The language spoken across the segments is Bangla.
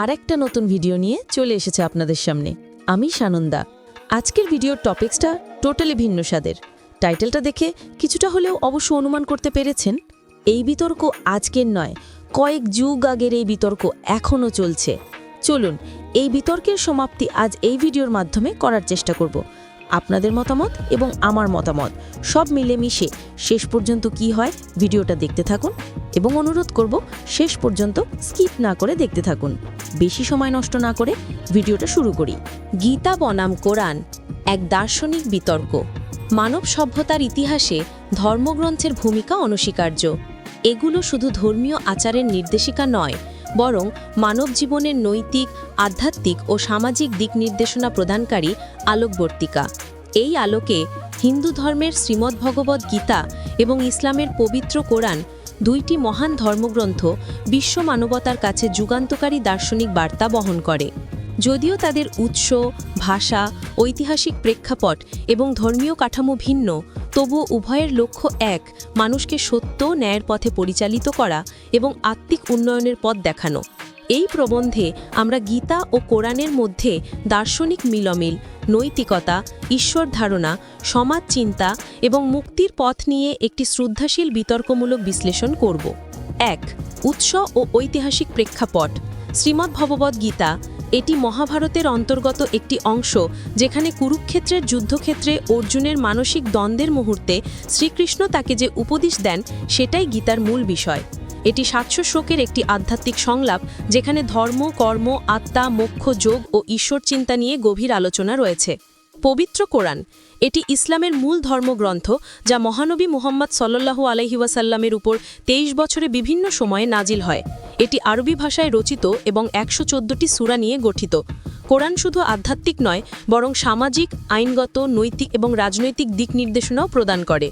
আর একটা নতুন ভিডিও নিয়ে চলে এসেছে আপনাদের সামনে। আমি সানন্দা। আজকের ভিডিওর টপিক্সটা টোটালি ভিন্ন স্বাদের। টাইটেলটা দেখে কিছুটা হলেও অবশ্য অনুমান করতে পেরেছেন, এই বিতর্ক আজকের নয়, কয়েক যুগ আগের এই বিতর্ক এখনও চলছে। চলুন, এই বিতর্কের সমাপ্তি আজ এই ভিডিওর মাধ্যমে করার চেষ্টা করব। আপনাদের মতামত এবং আমার মতামত সব মিলেমিশে শেষ পর্যন্ত কি হয় ভিডিওটা দেখতে থাকুন এবং অনুরোধ করব শেষ পর্যন্ত স্কিপ না করে দেখতে থাকুন। বেশি সময় নষ্ট না করে ভিডিওটা শুরু করি। গীতা বনাম কোরআন, এক দার্শনিক বিতর্ক। মানব সভ্যতার ইতিহাসে ধর্মগ্রন্থের ভূমিকা অনস্বীকার্য। এগুলো শুধু ধর্মীয় আচারের নির্দেশিকা নয় বরং মানব জীবনের নৈতিক, আধ্যাত্মিক ও সামাজিক দিক নির্দেশনা প্রদানকারী আলোকবর্তিকা। এই আলোকে হিন্দু ধর্মের শ্রীমদ্ভগবদ্ গীতা এবং ইসলামের পবিত্র কোরআন দুইটি মহান ধর্মগ্রন্থ বিশ্ব মানবতার কাছে যুগান্তকারী দার্শনিক বার্তা বহন করে। যদিও তাদের উৎস, ভাষা, ঐতিহাসিক প্রেক্ষাপট এবং ধর্মীয় কাঠামো ভিন্ন তবুও উভয়ের লক্ষ্য এক, মানুষকে সত্য ন্যায়ের পথে পরিচালিত করা এবং আত্মিক উন্নয়নের পথ দেখানো। এই প্রবন্ধে আমরা গীতা ও কোরআনের মধ্যে দার্শনিক মিলমিল, নৈতিকতা, ঈশ্বর ধারণা, সমাজ চিন্তা এবং মুক্তির পথ নিয়ে একটি শ্রদ্ধাশীল বিতর্কমূলক বিশ্লেষণ করব। এক, উৎস ও ঐতিহাসিক প্রেক্ষাপট। শ্রীমদ্ ভগবদ্ গীতা এটি মহাভারতের অন্তর্গত একটি অংশ, যেখানে কুরুক্ষেত্রের যুদ্ধক্ষেত্রে অর্জুনের মানসিক দ্বন্দ্বের মুহূর্তে শ্রীকৃষ্ণ তাকে যে উপদেশ দেন, সেটাই গীতার মূল বিষয়। এটি সাতশো শোকের একটি আধ্যাত্মিক সংলাপ, যেখানে ধর্ম, কর্ম, আত্মা, মোক্ষ, যোগ ও ঈশ্বর চিন্তা নিয়ে গভীর আলোচনা রয়েছে। পবিত্র কোরআন। এটি ইসলামের মূল ধর্মগ্রন্থ, যা মহানবী মুহাম্মদ সল্লাহু আলহিউসাল্লামের উপর তেইশ বছরে বিভিন্ন সময়ে নাজিল হয়। এটি আরবি ভাষায় রচিত এবং একশো চোদ্দটি সুরা নিয়ে গঠিত। কোরআন শুধু আধ্যাত্মিক নয়, বরং সামাজিক, আইনগত, নৈতিক এবং রাজনৈতিক দিক নির্দেশনাও প্রদান করে।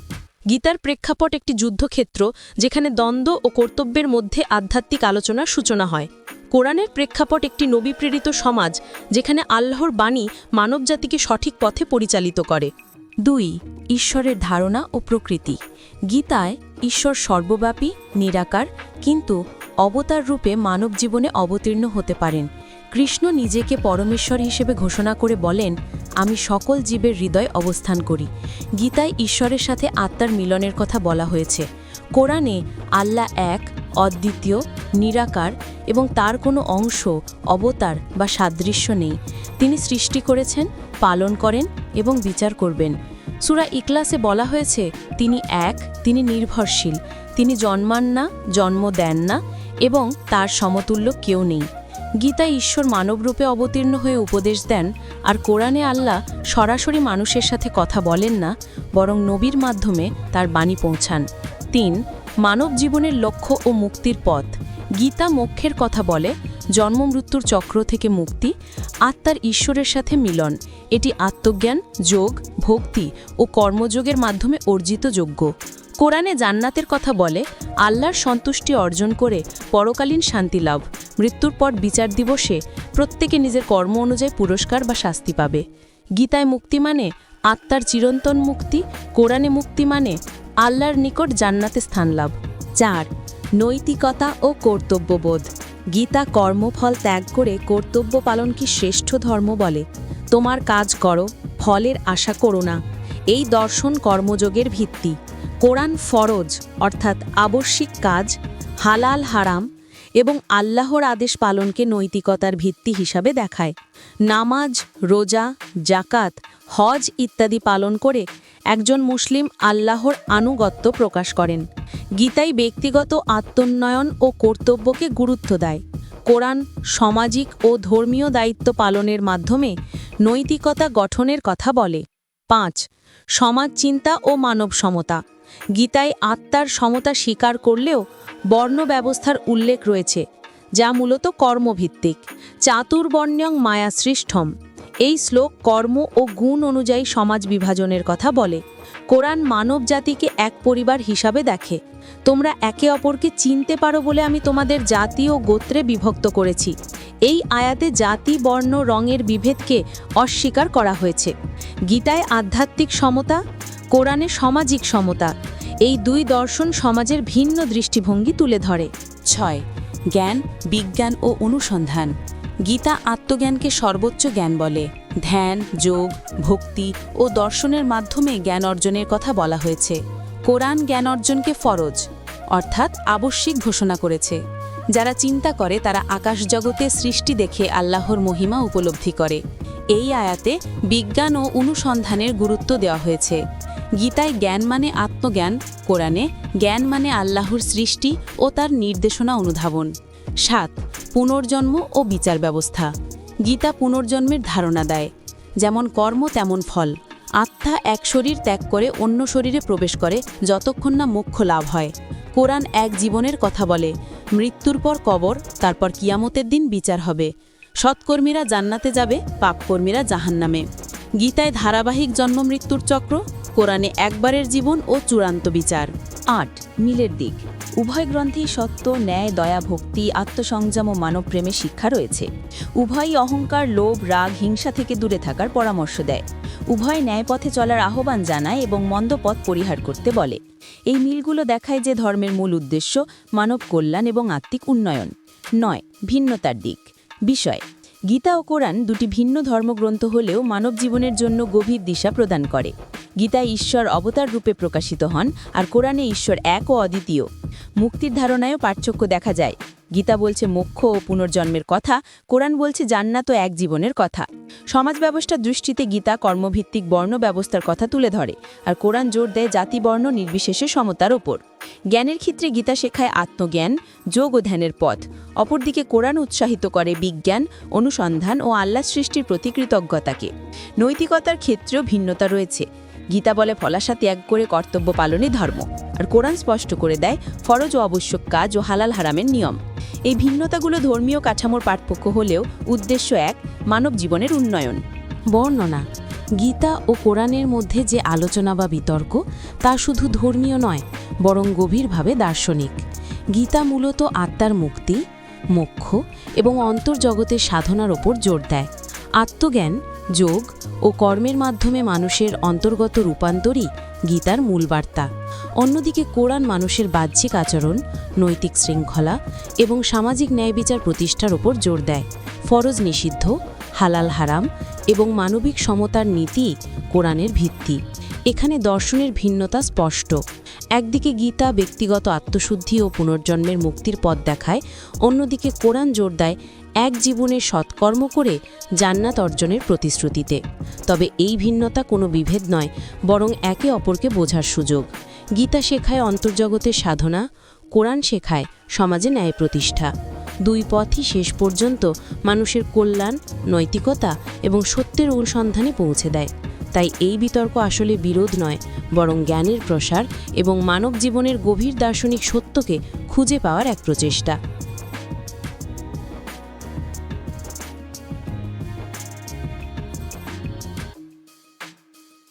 গীতার প্রেক্ষাপট একটি যুদ্ধক্ষেত্র, যেখানে দ্বন্দ্ব ও কর্তব্যের মধ্যে আধ্যাত্মিক আলোচনার সূচনা হয়। কোরআনের প্রেক্ষাপট একটি নবীপ্রেরিত সমাজ যেখানে আল্লাহর বাণী মানবজাতিকে সঠিক পথে পরিচালিত করে। দুই, ঈশ্বরের ধারণা ও প্রকৃতি। গীতায় ঈশ্বর সর্বব্যাপী, নিরাকার, কিন্তু অবতার রূপে মানব জীবনে অবতীর্ণ হতে পারেন। কৃষ্ণ নিজেকে পরমেশ্বর হিসেবে ঘোষণা করে বলেন, আমি সকল জীবের হৃদয় অবস্থান করি। গীতায় ঈশ্বরের সাথে আত্মার মিলনের কথা বলা হয়েছে। কোরআনে আল্লাহ এক অদ্বিতীয়, নিরাকার এবং তার কোনো অংশ, অবতার বা সাদৃশ্য নেই। তিনি সৃষ্টি করেছেন, পালন করেন এবং বিচার করবেন। সুরা ইকলাসে বলা হয়েছে, তিনি এক, তিনি নির্ভরশীল। তিনি জন্মান না, জন্ম দেন না এবং তার সমতুল্য কেউ নেই। গীতা ঈশ্বর মানবরূপে অবতীর্ণ হয়ে উপদেশ দেন, আর কোরআনে আল্লাহ সরাসরি মানুষের সাথে কথা বলেন না, বরং নবীর মাধ্যমে তার বাণী পৌঁছান। তিন মানব জীবনের লক্ষ্য ও মুক্তির পথ। গীতা মোক্ষের কথা বলে, জন্ম মৃত্যুর চক্র থেকে মুক্তি, আত্মার ঈশ্বরের সাথে মিলন। এটি আত্মজ্ঞান, যোগ, ভক্তি ও কর্মযোগের মাধ্যমে অর্জিত যোগ্য। কোরআনে জান্নাতের কথা বলে, আল্লাহর সন্তুষ্টি অর্জন করে পরকালীন শান্তি লাভ। মৃত্যুর পর বিচার দিবসে প্রত্যেকে নিজের কর্ম অনুযায়ী পুরস্কার বা শাস্তি পাবে। গীতায় মুক্তি মানে আত্মার চিরন্তন মুক্তি, কোরআনে মুক্তি মানে আল্লাহর নিকট জান্নাতে স্থান লাভ। চার, নৈতিকতা ও কর্তব্যবোধ। গীতা কর্মফল ত্যাগ করে কর্তব্য পালন কি শ্রেষ্ঠ ধর্ম বলে। তোমার কাজ করো, ফলের আশা করো না। এই দর্শন কর্মযোগের ভিত্তি। কোরআন ফরজ, অর্থাৎ আবশ্যিক কাজ, হালাল হারাম এবং আল্লাহর আদেশ পালনকে নৈতিকতার ভিত্তি হিসাবে দেখায়। নামাজ, রোজা জাকাত হজ ইত্যাদি পালন করে একজন মুসলিম আল্লাহর আনুগত্য প্রকাশ করেন। গীতাই ব্যক্তিগত আত্মোন্নয়ন ও কর্তব্যকে গুরুত্ব দেয়। কোরআন সামাজিক ও ধর্মীয় দায়িত্ব পালনের মাধ্যমে নৈতিকতা গঠনের কথা বলে। পাঁচ, সমাজ চিন্তা ও মানব সমতা। গীতায় আত্মার সমতা স্বীকার করলেও বর্ণ ব্যবস্থার উল্লেখ রয়েছে, যা মূলত কর্মভিত্তিক। চাতুর্বর্ণ্যং মায়া সৃষ্টম এই শ্লোক কর্ম ও গুণ অনুযায়ী সমাজ বিভাজনের কথা বলে। কোরআন মানব জাতিকে এক পরিবার হিসাবে দেখে। তোমরা একে অপরকে চিনতে পারো বলে আমি তোমাদের জাতি ও গোত্রে বিভক্ত করেছি। এই আয়াতে জাতি, বর্ণ, রঙের বিভেদকে অস্বীকার করা হয়েছে। গীতায় আধ্যাত্মিক সমতা, কোরআনে সামাজিক সমতা, এই দুই দর্শন সমাজের ভিন্ন দৃষ্টিভঙ্গি তুলে ধরে। ছয়, জ্ঞান, বিজ্ঞান ও অনুসন্ধান। গীতা আত্মজ্ঞানকে সর্বোচ্চ জ্ঞান বলে। ধ্যান, যোগ, ভক্তি ও দর্শনের মাধ্যমে জ্ঞান অর্জনের কথা বলা হয়েছে। কোরআন জ্ঞান অর্জনকে ফরজ, অর্থাৎ আবশ্যিক ঘোষণা করেছে। যারা চিন্তা করে, তারা আকাশ জগতে সৃষ্টি দেখে আল্লাহর মহিমা উপলব্ধি করে। এই আয়াতে বিজ্ঞান ও অনুসন্ধানের গুরুত্ব দেওয়া হয়েছে। গীতায় জ্ঞান মানে আত্মজ্ঞান, কোরআনে জ্ঞান মানে আল্লাহর সৃষ্টি ও তার নির্দেশনা অনুধাবন। সাত, পুনর্জন্ম ও বিচার ব্যবস্থা। গীতা পুনর্জন্মের ধারণা দেয়, যেমন কর্ম তেমন ফল। আত্মা এক শরীর ত্যাগ করে অন্য শরীরে প্রবেশ করে যতক্ষণ না মোক্ষ লাভ হয়। কোরআন এক জীবনের কথা বলে, মৃত্যুর পর কবর, তারপর কিয়ামতের দিন বিচার হবে। সৎকর্মীরা জান্নাতে যাবে, পাপকর্মীরা জাহান্নামে। গীতায় ধারাবাহিক জন্ম মৃত্যুর চক্র, কোরআনে একবারের জীবন ও চূড়ান্ত বিচার। আট, মিলের দিক। উভয় গ্রন্থেই সত্য, ন্যায়, দয়া, ভক্তি, আত্মসংযম ও মানবপ্রেমের শিক্ষা রয়েছে। উভয়ই অহংকার, লোভ, রাগ, হিংসা থেকে দূরে থাকার পরামর্শ দেয়। উভয় ন্যায়পথে চলার আহ্বান জানায় এবং মন্দ পথ পরিহার করতে বলে। এই মিলগুলো দেখায় যে ধর্মের মূল উদ্দেশ্য মানব কল্যাণ এবং আত্মিক উন্নয়ন। নয়, ভিন্নতার দিক। বিষয়, গীতা ও কোরআন দুটি ভিন্ন ধর্মগ্রন্থ হলেও মানব জীবনের জন্য গভীর দিশা প্রদান করে। গীতায় ঈশ্বর অবতার রূপে প্রকাশিত হন আর কোরআনে ঈশ্বর এক ও অদ্বিতীয়। মুক্তির ধারণায়ও পার্থক্য দেখা যায়। গীতা বলছে মোক্ষ ও পুনর্জন্মের কথা, কোরআন বলছে জান্নাত এক জীবনের কথা। সমাজ ব্যবস্থার দৃষ্টিতে গীতা কর্মভিত্তিক বর্ণ ব্যবস্থার কথা তুলে ধরে আর কোরআন জোর দেয় জাতি বর্ণ নির্বিশেষে সমতার ওপর। জ্ঞানের ক্ষেত্রে গীতা শেখায় আত্মজ্ঞান, যোগ ও ধ্যানের পথ। অপরদিকে কোরআন উৎসাহিত করে বিজ্ঞান, অনুসন্ধান ও আল্লাহ সৃষ্টির প্রতি কৃতজ্ঞতাকে। নৈতিকতার ক্ষেত্রেও ভিন্নতা রয়েছে। গীতা বলে ফলাশা ত্যাগ করে কর্তব্য পালনে ধর্ম। আর কোরআন স্পষ্ট করে দেয়, ফরজ ও আবশ্যক কাজ ও হালাল হারামের নিয়ম। এই ভিন্নতাগুলো ধর্মীয় কাঠামোর পার্থক্য হলেও উদ্দেশ্য এক, মানব জীবনের উন্নয়ন। বর্ণনা, গীতা ও কোরআনের মধ্যে যে আলোচনা বা বিতর্ক, তা শুধু ধর্মীয় নয়, বরং গভীরভাবে দার্শনিক। গীতা মূলত আত্মার মুক্তি, মোক্ষ এবং অন্তর্জগতের সাধনার ওপর জোর দেয়। আত্মজ্ঞান যোগ ও কর্মের মাধ্যমে মানুষের অন্তর্গত রূপান্তরই গীতার মূল বার্তা। অন্যদিকে কোরআন মানুষের বাহ্যিক আচরণ, নৈতিক শৃঙ্খলা এবং সামাজিক ন্যায় বিচার প্রতিষ্ঠার ওপর জোর দেয়। ফরজ নিষিদ্ধ, হালাল হারাম এবং মানবিক সমতার নীতি কোরআনের ভিত্তি। এখানে দর্শনের ভিন্নতা স্পষ্ট। একদিকে গীতা ব্যক্তিগত আত্মশুদ্ধি ও পুনর্জন্মের মুক্তির পথ দেখায়, অন্যদিকে কোরআন জোর দেয় এক জীবনে সৎকর্ম করে জান্নাত অর্জনের প্রতিশ্রুতিতে। তবে এই ভিন্নতা কোনো বিভেদ নয়, বরং একে অপরকে বোঝার সুযোগ। গীতা শেখায় অন্তর্জগতের সাধনা, কোরআন শেখায় সমাজে ন্যায় প্রতিষ্ঠা। দুই পথই শেষ পর্যন্ত মানুষের কল্যাণ, নৈতিকতা এবং সত্যের অনুসন্ধানে পৌঁছে দেয়। তাই এই বিতর্ক আসলে বিরোধ নয়, বরং জ্ঞানের প্রসার এবং মানব জীবনের গভীর দার্শনিক সত্যকে খুঁজে পাওয়ার এক প্রচেষ্টা।